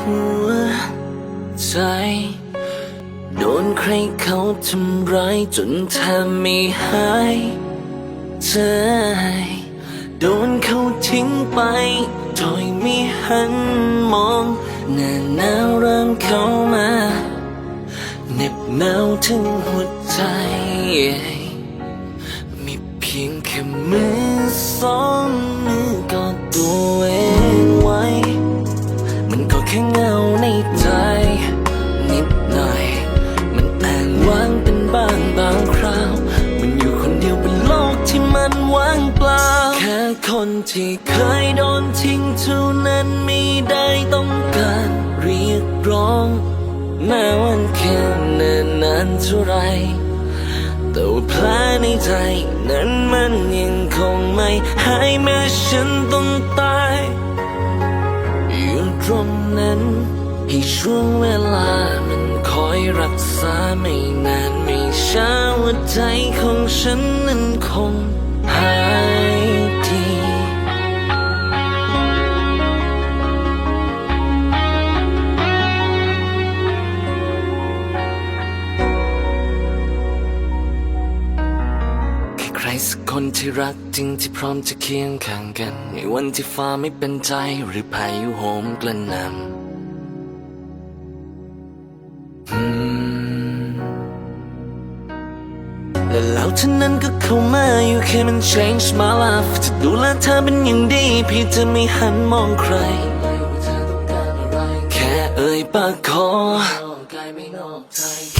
หัวใจ โดนใครเขาทำร้ายจนแทบไม่หายใจโดนเขาทิ้งไปโดยไม่หันมองหน้าหนาวเริ่มเข้ามาเหน็บหนาวถึงหัวใจ มีเพียงแค่มือสองมือกอดตัวเอง แค่เงาในใจ นิดหน่อย มันอ้างว้างเป็นบ้างบางคราว มันอยู่คนเดียวบนโลกที่มันว่างเปล่า แค่คนที่เคยโดนทิ้งเท่านั้นไม่ได้ต้องการเรียกร้องแม้วันแค่นานนานเท่าไรแต่ว่าแผลในใจนั้นมันยังคงไม่หายแม้ฉันต้องตาย ช่วงนั้น ให้ช่วงเวลามันคอยรักษาไม่นานไม่ช้าว่าใจของฉันนั้นคงหาย ครสักคนที่รักจริงที่พร้อมจะเคียงข้างกัน ในวันที่ฟ้าไม่เป็นใจหรือพายุโหมกระหน่ำอืมและแล้วเท่านั้นก็เข้ามาอยู่แค่มัน change my life จะดูแลเธอเป็นอย่างดีเพี่จะไม่หันมองใคร แค่เอ่ยปากขอแค่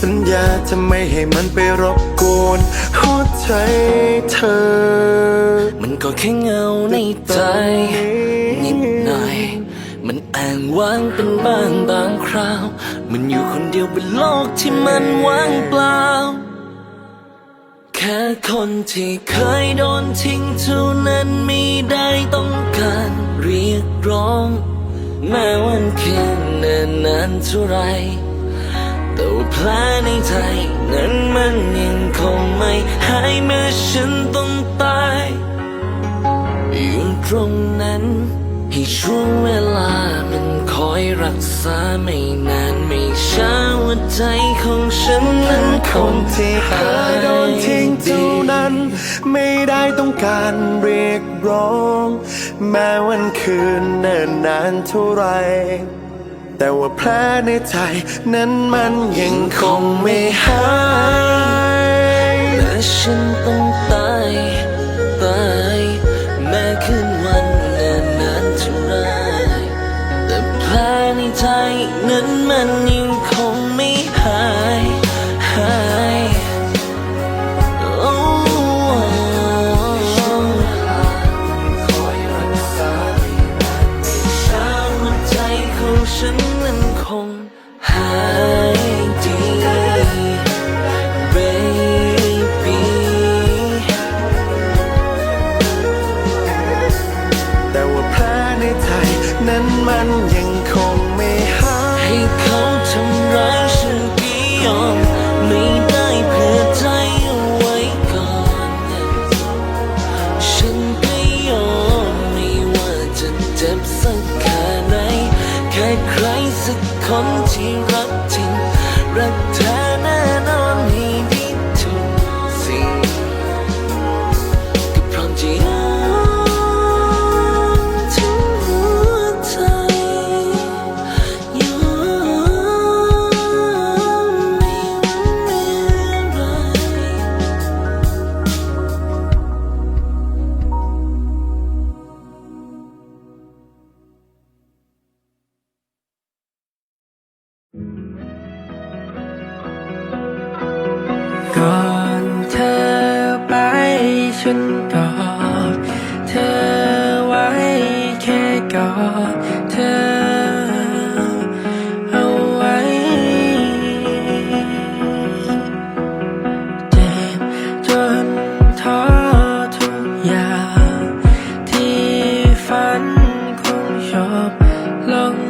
สัญญาจะไม่ให้มันไปรบกวนหัวใจเธอ มันก็แค่เงาในใจนิดหน่อย มันแอ้างว้างเป็นบ้างบางคราว มันอยู่คนเดียวบนโลกที่มันว่างเปล่า แค่คนที่เคยโดนทิ้งเท่านั้นไม่ได้ต้องการเรียกร้อง แม้วันแค่นานนานเท่าไร แต่ว่าแผลในใจนั้นมันยังคงไม่หายแม้ฉันต้องตายอยู่ตรงนั้นให้ช่วงเวลามันคอยรักษาไม่นานไม่ช้าหัวใจของฉันนั้นคคงที่เคยโดนทิ้งเท่านั้น ไม่ได้ต้องการเรียกร้อง แม้วันคืนเนิ่นนานเท่าไร แต่ว่าแผลในใจนั้นมันยังคงไม่หายและฉันต้องตายตายแม้คืนวันนานนานเท่าไรแต่แผลในใจนั้นมัน คนที่รั 冷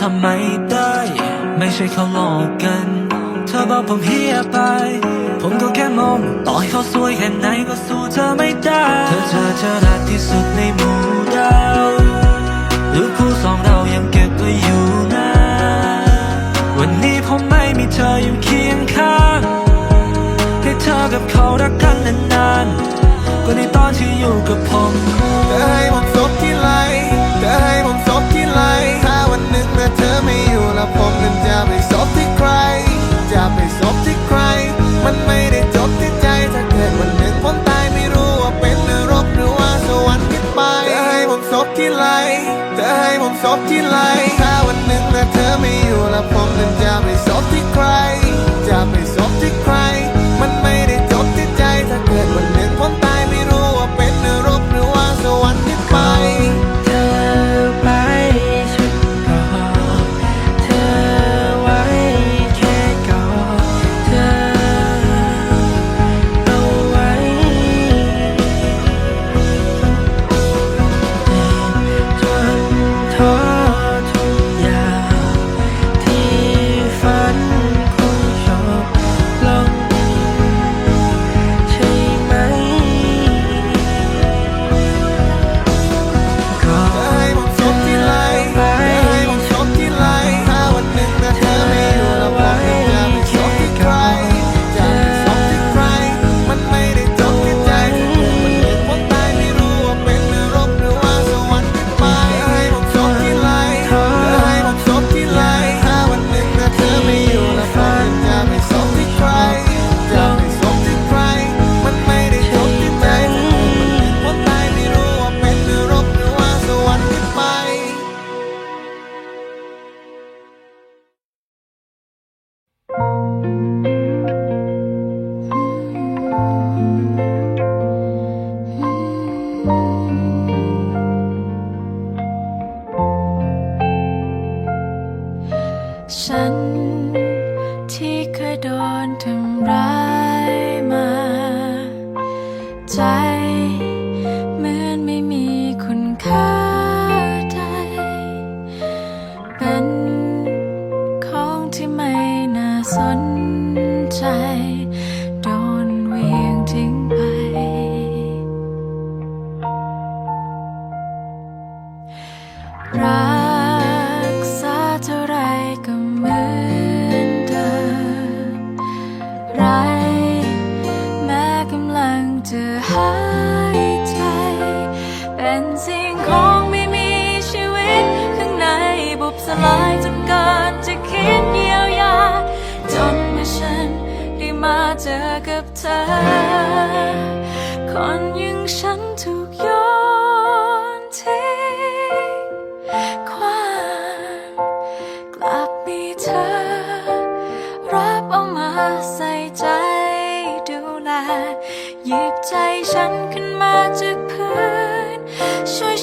ทำไม่ได้ ไม่ใช่เขาหลอกกัน เธอบอกผมเฮียไป ผมก็แค่มองต่อให้เขาสวยแค่ไหนก็สู้เธอไม่ได้ เธอเธอเธอรักที่สุดในหมู่ดาวรูปคู่สองเรายังเก็บไว้อยู่นะ วันนี้ผมไม่มีเธออยู่เคียงข้าง ที่ไหลเธอให้ผมซบที่ไหลถ้าวันหนึ่งนะเธอไม่อยู่แล้วผมนั้นจะไปซบที่ใคร จะไปซบที่ใคร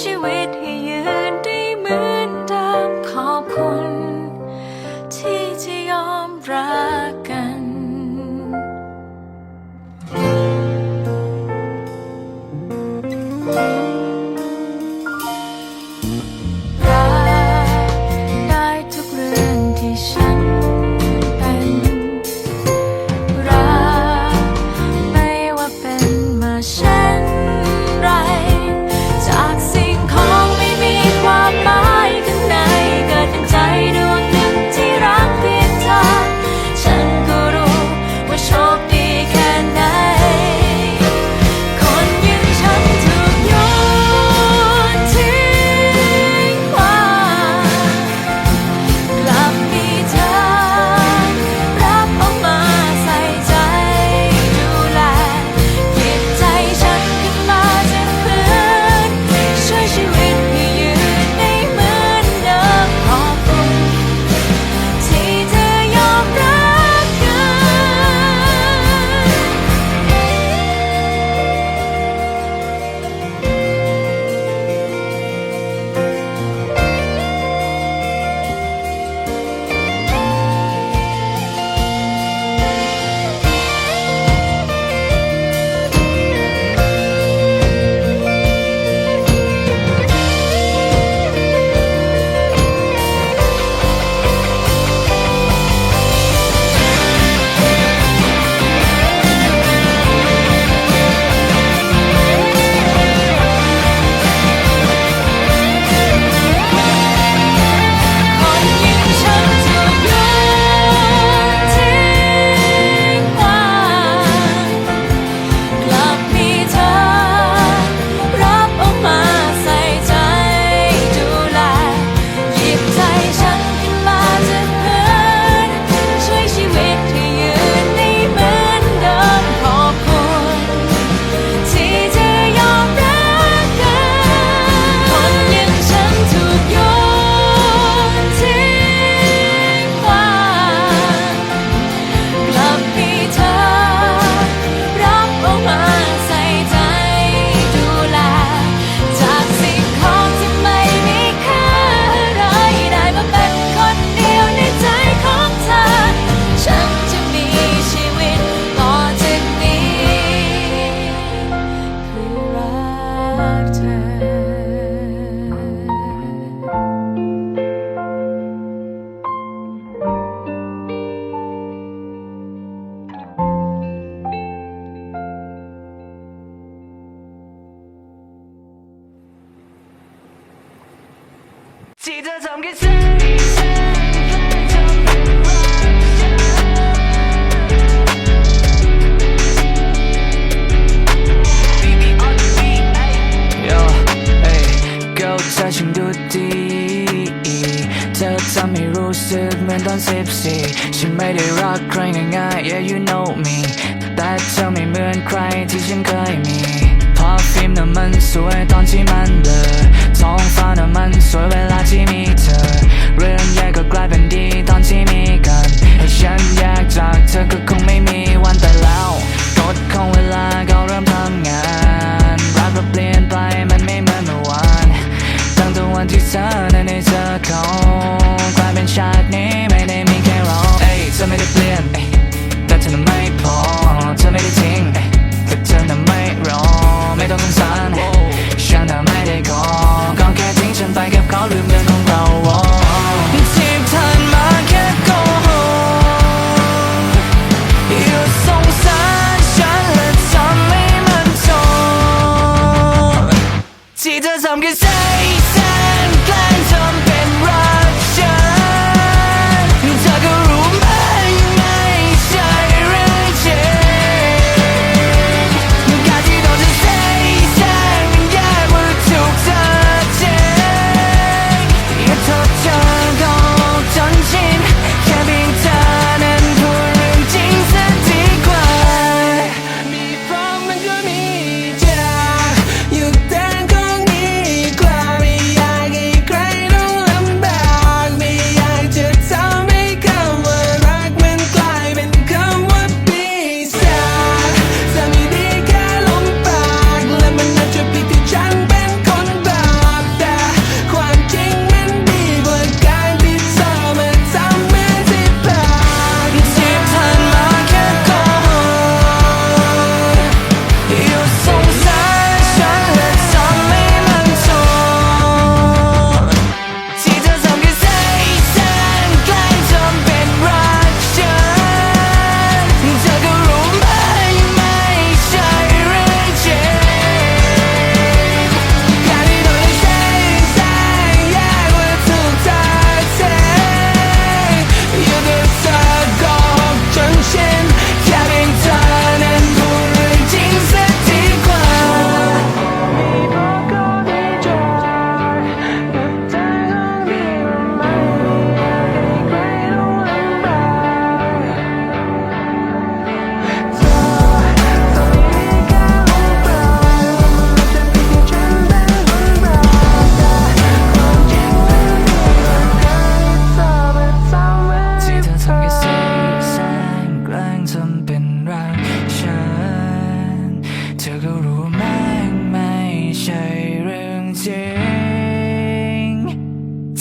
ช่วย ได้รักใครง่ายๆ yeah you know me แต่เธอไม่เหมือนใครที่ฉันเคยมีพอฟิล์มน่ะมันสวยตอนที่มันเบลอท้องฟ้าน่ะมันสวยเวลาที่มีเธอ เรื่องแย่ก็กลายเป็นดีตอนที่มีกันให้ฉันแยกจากเธอก็คง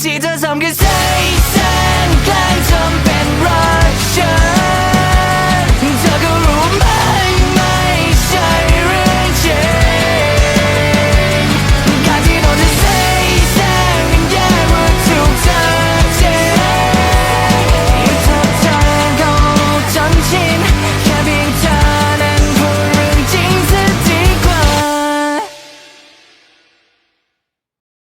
ที่เธอทำแค่ใช้แงแกล้งทำ